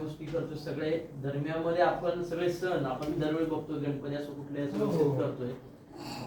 गोष्टी करतो सगळे धर्मियामध्ये आपण सगळे सण आपण दरवेळी बघतो गणपती असो कुठले असो हो, हो. करतोय.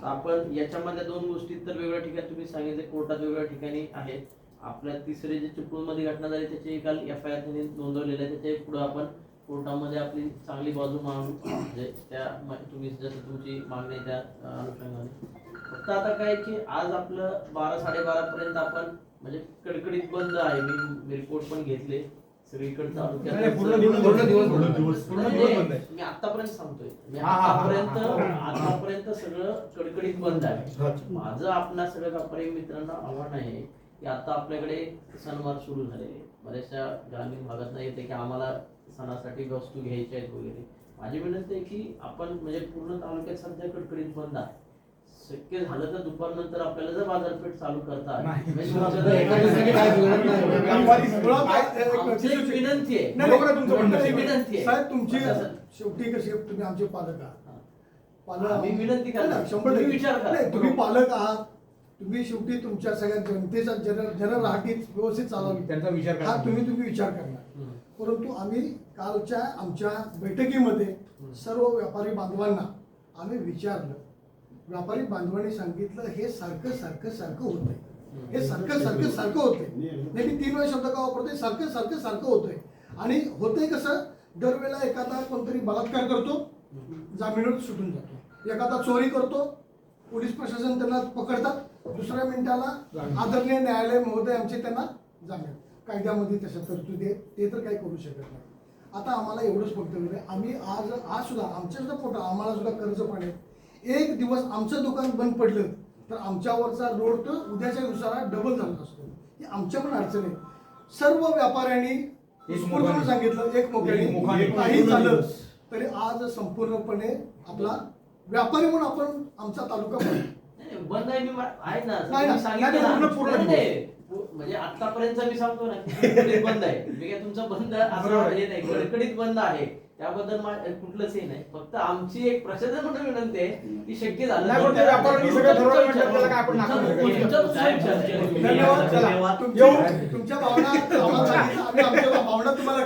आपण याच्यामधल्या दोन गोष्टी तर वेगवेगळ्या ठिकाणी तुम्ही सांगितले कोर्टात वेगवेगळ्या ठिकाणी आहेत. आपल्या तिसरे जे चिपळूणमध्ये घटना झाली त्याची काल एफ आय आर त्यांनी नोंदवलेलं आहे. त्याच्या पुढे आपण कोर्टामध्ये आपली चांगली बाजू मांडू. म्हणजे त्या तुम्ही जसं तुमची मागणी त्या अनुषंगाने. फक्त आता काय की आज आपलं बारा साडेबारा पर्यंत आपण म्हणजे कडकडीत बंद आहे. मी रिपोर्ट पण घेतले. सगळीकडे नाही, नाही, पूर्ण दिवस- तालुक्यात पूर्ण दिवस पूर्ण दिवस- पूर्ण नाही, दिवस बंद आहे. मी आतापर्यंत सांगतोय. मी हा, हा, हा, आतापर्यंत हा. आतापर्यंत सगळं कडकडीत बंद आहे. माझं आपणा सगळ्या व्यापारी मित्रांना आव्हान आहे की आता आपल्याकडे सणवार सुरू झाले. बऱ्याचशा ग्रामीण भागात येते की आम्हाला सणासाठी वस्तू घ्यायच्या आहेत वगैरे. माझी विनंती आहे की आपण म्हणजे पूर्ण तालुक्यात सध्या कडकडीत बंद आहे. शक्य झालं तर दुपारनंतर आपल्याला जर बाजारपेठ चालू करता. म्हणजे विनंती आहे तुमचं म्हणणं. आमची विनंती आहे साहेब तुमची असं- शेवटी कशी तुम्ही आमचे पालक आहात आम्ही विनंती. नाही, शंभर तुम्ही टक्के. विचार करा. नाही, तुम्ही पालक आहात तुम्ही शेवटी तुमच्या सगळ्या जनतेचा जन जनराहटी व्यवस्थित चालवली त्यांचा विचार करा. हा तुम्ही तुम्ही विचार करणार. परंतु आम्ही कालच्या आमच्या बैठकीमध्ये. सर्व व्यापारी बांधवांना आम्ही विचारलं व्यापारी बांधवांनी सांगितलं हे सारखं सारखं सारखं होतंय हे सारखं सारखं सारखं होतंय नाही. मी तीन वेळा शब्द का वापरतोय? सारखं सारखं सारखं होतंय आणि होतंय कसं? दरवेळेला एखादा कोणतरी बलात्कार करतो जामिनावर सुटून जातो. एखादा चोरी करतो पोलीस प्रशासन त्यांना पकडतात. दुसऱ्या मिनिटाला आदरणीय न्यायालय महोदय आमचे त्यांना जामीन. कायद्यामध्ये तशा तरतुदी आहेत. ते तर काही करू शकत नाही. आता आम्हाला एवढंच वक्तव्य आम्ही आज आज सुद्धा आमच्या सुद्धा पोटा आम्हाला सुद्धा कर्ज पाणी. एक दिवस आमचं दुकान बंद पडलं तर आमच्यावरचा लोड तर उद्याच्या दिवसाला डबल झाला असतो. ही आमच्या पण अडचण आहे. सर्व व्यापाऱ्यांनी. सांगितलं एक. मोक्याने काही झालं तरी आज संपूर्णपणे आपला व्यापारी म्हणून आपण आमचा तालुका बंद. नाही, नाही, बंद आहे मी आहे ना. सांगितलं. पूर्ण- म्हणजे आतापर्यंत मी सांगतो ना बंद आहे. मी काय तुमचं बंद असं. हे नाही. कडकडीत बंद आहे. त्याबद्दल कुठलंच हे नाही. फक्त आमची एक प्रशासन म्हणून विनंती आहे की शक्य झालं तुमच्या भावना तुम्हाला